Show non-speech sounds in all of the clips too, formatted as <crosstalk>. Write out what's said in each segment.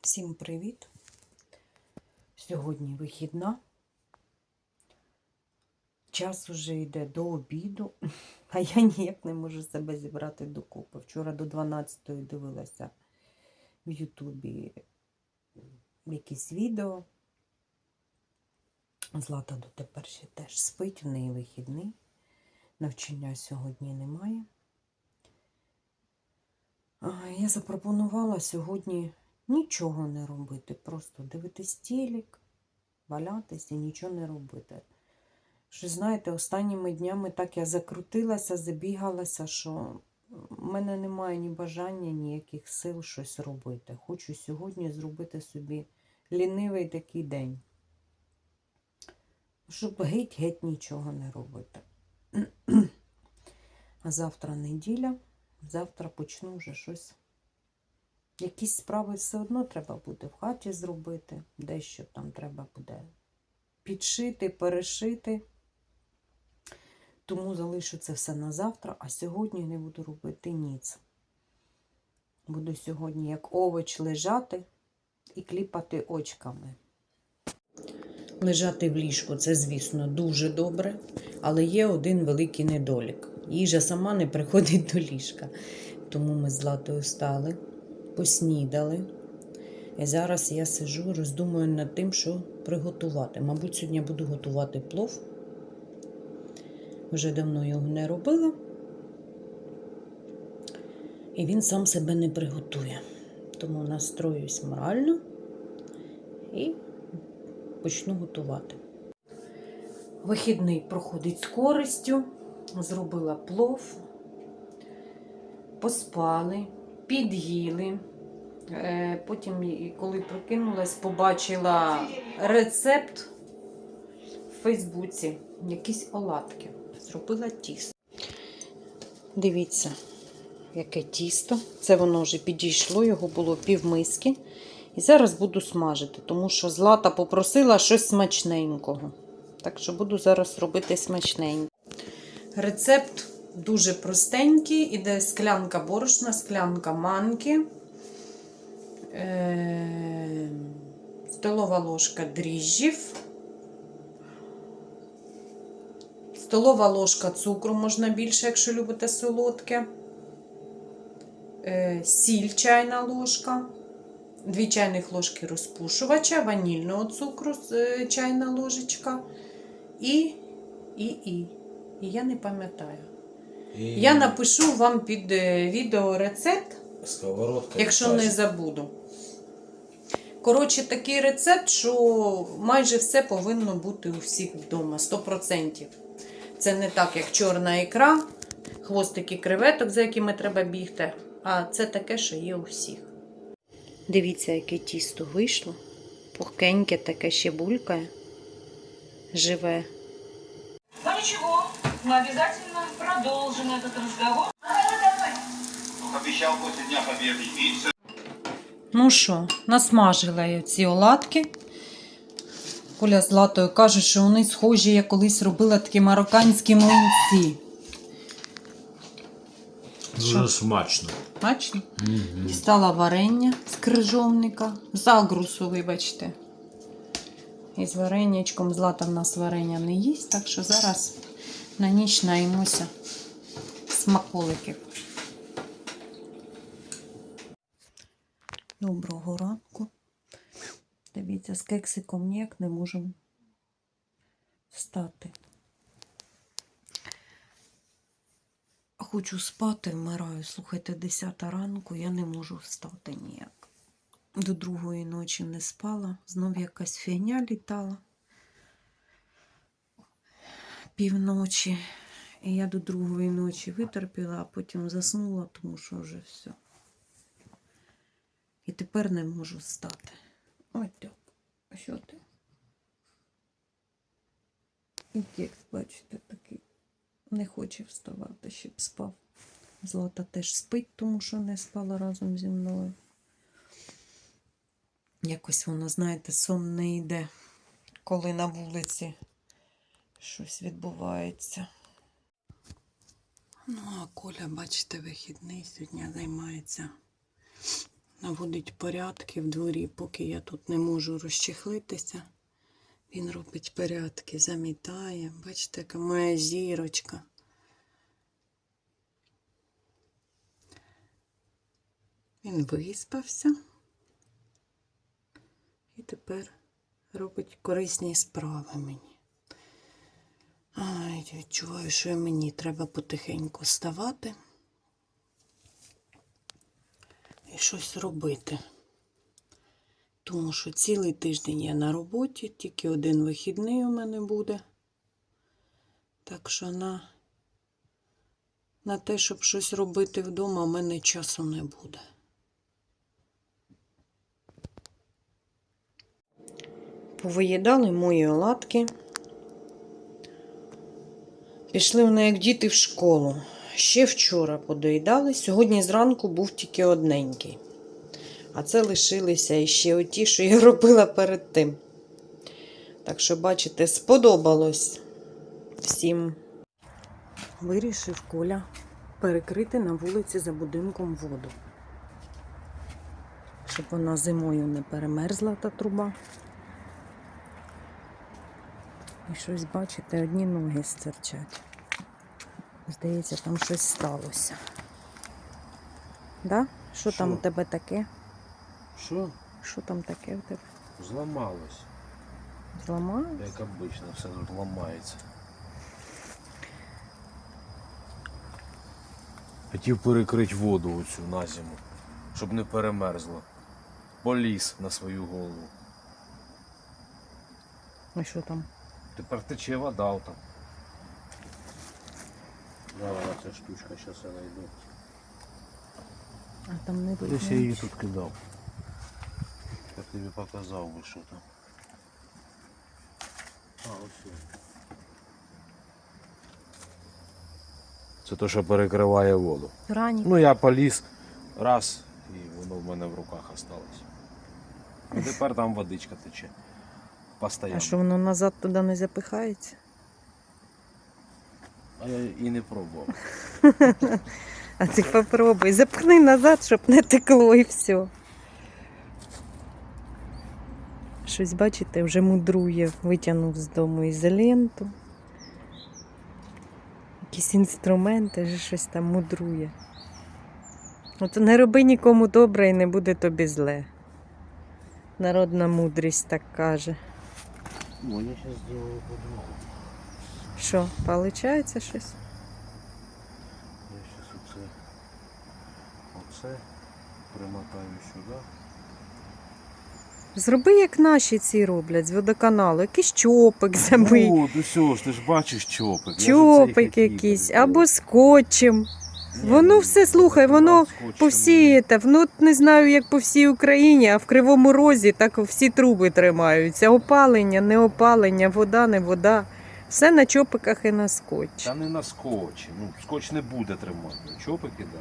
Всім привіт! Сьогодні вихідна. Час уже йде до обіду, <laughs> а я ніяк не можу себе зібрати докупи. Вчора до 12-ї дивилася в Ютубі якісь відео. Злата дотепер ще теж спить, в неї вихідний. Навчання сьогодні немає. Я запропонувала сьогодні нічого не робити, просто дивитись телек, валятись і нічого не робити. Що, знаєте, останніми днями так я закрутилася, забігалася, що в мене немає ні бажання, ніяких сил щось робити. Хочу сьогодні зробити собі лінивий такий день. Щоб геть-геть нічого не робити. <clears throat> А завтра неділя, завтра почну вже щось. Якісь справи все одно треба буде в хаті зробити, дещо там треба буде підшити, перешити. Тому залишу це все на завтра, а сьогодні не буду робити ніц. Буду сьогодні як овоч лежати і кліпати очками. Лежати в ліжку це, звісно, дуже добре, але є один великий недолік. Їжа сама не приходить до ліжка. Тому ми з Златою стали, поснідали. І зараз я сижу, роздумую над тим, що приготувати. Мабуть, сьогодні я буду готувати плов. Вже давно його не робила. І він сам себе не приготує. Тому настроюсь морально і почну готувати. Вихідний проходить з користю. Зробила плов, поспали, під'їли. Е, Потім, коли прокинулась, побачила рецепт в Фейсбуці. Якісь оладки. Зробила тісто. Дивіться, яке тісто. Це воно вже підійшло, його було півмиски. І зараз буду смажити, тому що Злата попросила щось смачненького. Так що буду зараз робити смачненько. Рецепт дуже простенький. Іде склянка борошна, склянка манки, е- столова ложка дріжджів, столова ложка цукру, можна більше, якщо любите солодке, е- сіль чайна ложка. 2 чайних ложки розпушувача, ванільного цукру е, чайна ложечка і, і, і. І я не пам'ятаю. І Я напишу вам під е, відео рецепт, сковородка. якщо не забуду. Коротше, такий рецепт, що майже все повинно бути у всіх вдома, 100%. Це не так, як чорна ікра, хвостики креветок, за якими треба бігти. А це таке, що є у всіх. Дивіться, яке тісто вийшло. Пухкеньке, таке ще булькає, живе. Ну ничего, мы обязательно продолжим этот разговор. Обещал после Дня Победы пиццу. Ну що, насмажила я ці оладки. Коля з Златою каже, що вони схожі, я колись робила такі марокканські млинці. Дуже смачно. Бачите? Дістала варення з крижовника, з агрусу, вибачте. І з варенячком Злата в нас варення не їсть, так що зараз на ніч наїмося смаколиків. Доброго ранку. Дивіться, з кексиком ніяк не можемо встати. Хочу спати, вмираю. Слухайте, 10 ранку, я не можу встати ніяк. До другої ночі не спала, знов якась фігня літала півночі. І я до другої ночі витерпіла, а потім заснула, тому що вже все. І тепер не можу встати. Ой, так. А що ти? І текст, бачите, такий не хоче вставати, щоб спав. Злата теж спить, тому що не спала разом зі мною. Якось вона, знаєте, сон не йде, коли на вулиці щось відбувається. Ну, а Коля, бачите, вихідний сьогодні займається наводить порядки в дворі, поки я тут не можу розчехлитися. Він робить порядки, замітає. Бачите, яка моя зірочка. Він виспався і тепер робить корисні справи мені. Ай, відчуваю, що мені треба потихеньку вставати і щось робити. Тому що цілий тиждень я на роботі, тільки один вихідний у мене буде. Так що на, на те, щоб щось робити вдома, у мене часу не буде. Повиїдали мої оладки. Пішли вони, як діти, в школу. Ще вчора подоїдали. Сьогодні зранку був тільки одненький. А це лишилися іще оті, що я <laughs> робила перед тим. Так що, бачите, сподобалось всім. Вирішив Коля перекрити на вулиці за будинком воду. Щоб вона зимою не перемерзла та труба. І щось, бачите, одні ноги стирчать. Здається, там щось сталося. Да? Що там у тебе таке? Що? Що там таке у тебе? Зламалось. Зламалось? Як обично, все тут ламається. Хотів перекрити воду оцю на зиму, щоб не перемерзло. Поліз на свою голову. А що там? Тепер тече вода там. Давай, ця штучка, зараз я знайду. А там не видно. Десь я її тут кидав. Я тобі показав би, що там. А, ось. Це то, що перекриває воду. Рані. Ну я поліз раз і воно в мене в руках осталось. І тепер там водичка тече. Постоянно. А що воно назад туди не запихається? А я і не пробував. <laughs> А ти попробуй, запхни назад, щоб не текло і все. Щось, бачите, вже мудрує, витягнув з дому ізоленту. Якісь інструменти, вже щось там мудрує. От не роби нікому добре і не буде тобі зле. Народна мудрість так каже. Ну, я зараз зроблю по-другому. Що, виходить щось? Я зараз оце, оце примотаю сюди. Зроби, як наші ці роблять з водоканалу, якийсь чопик забий. О, все ж, ти ж бачиш чопик. Я ж оце і Чопик хотів якийсь, або скотчем. Воно все, слухай, воно По всій, та, ну, не знаю, як по всій Україні, а в Кривому Розі так всі труби тримаються. Опалення, не опалення, вода, не вода. Все на чопиках і на скотчі. Та не на скотчі. Ну, скотч не буде тримати. Чопики, так. Да.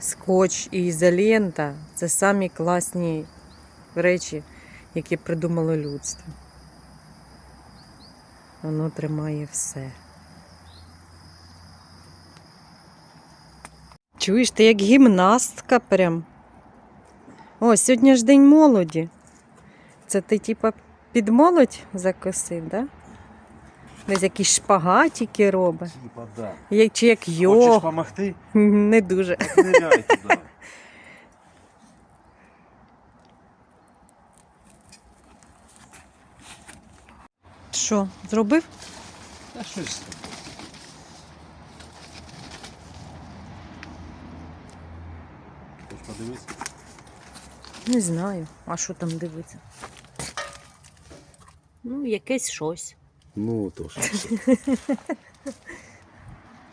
Скотч і ізолента це самі класні речі, які придумало людство. Воно тримає все. Чуєш, ти як гімнастка прям. О, сьогодні ж день молоді. Це ти типа під молодь закосив, да? Десь якісь шпагатики робить. Типа, да. Як, чи як Хочеш йо. помогти? Не дуже. Ниряй туди. Що, зробив? Та щось. Подивитися? Не знаю. А що там дивиться? Ну, якесь щось. Ну, то ж. <laughs>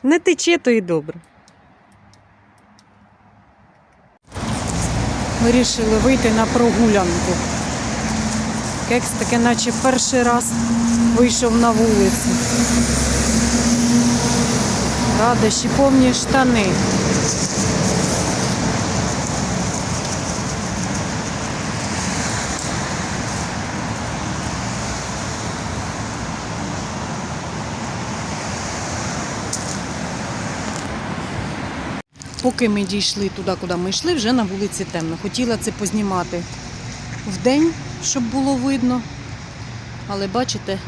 Не тече, то і добре. Вирішили вийти на прогулянку. Кекс таке, наче перший раз вийшов на вулицю. Радощі, повні штани. Поки ми дійшли туди, куди ми йшли, вже на вулиці темно. Хотіла це познімати вдень, щоб було видно. Але бачите,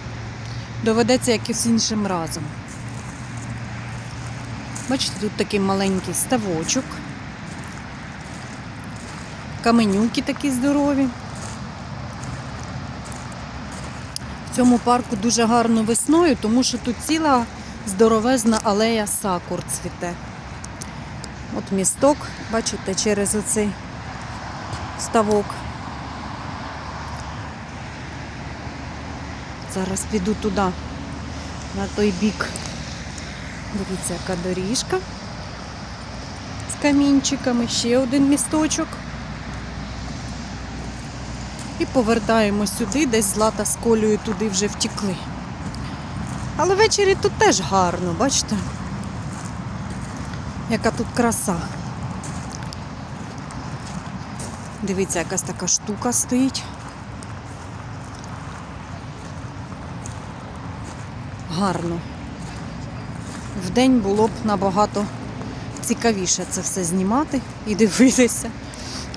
доведеться якимось іншим разом. Бачите, тут такий маленький ставочок. Каменюки такі здорові. В цьому парку дуже гарно весною, тому що тут ціла здоровезна алея сакур цвіте. От місток, бачите, через оцей ставок. Зараз піду туди, на той бік. Дивіться, яка доріжка з камінчиками, ще один місточок. І повертаємо сюди, десь злата з колею туди вже втікли. Але ввечері тут теж гарно, бачите? Яка тут краса. Дивіться, якась така штука стоїть. Гарно. Вдень було б набагато цікавіше це все знімати і дивитися.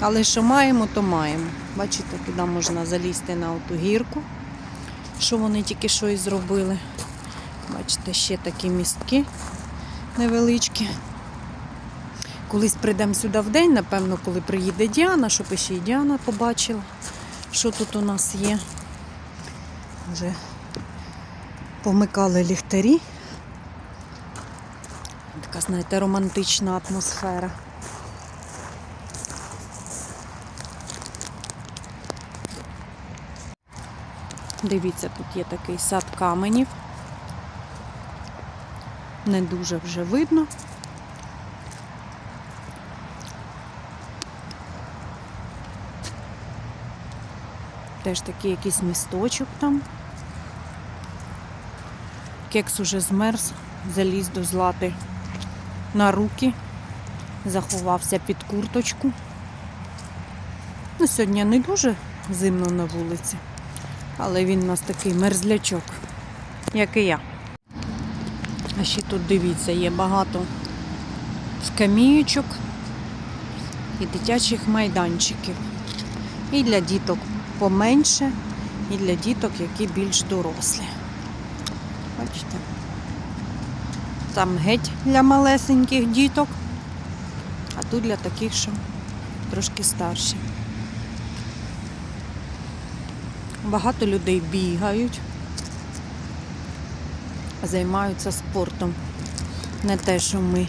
Але що маємо, то маємо. Бачите, туди можна залізти на оту гірку, що вони тільки що і зробили. Бачите, ще такі містки невеличкі. Колись прийдемо сюди в день, напевно, коли приїде Діана, щоб ще й Діана побачила, що тут у нас є. Вже помикали ліхтарі. Така, знаєте, романтична атмосфера. Дивіться, тут є такий сад каменів. Не дуже вже видно. Теж такий якийсь місточок там. Кекс уже змерз, заліз до злати на руки, заховався під курточку. Ну, сьогодні не дуже зимно на вулиці, але він у нас такий мерзлячок, як і я. А ще тут дивіться, є багато скаміючок і дитячих майданчиків. І для діток поменше, і для діток, які більш дорослі. Бачите? Там геть для малесеньких діток, а тут для таких, що трошки старші. Багато людей бігають, займаються спортом. Не те, що ми.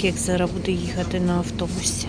Кек зараз буде їхати на автобусі.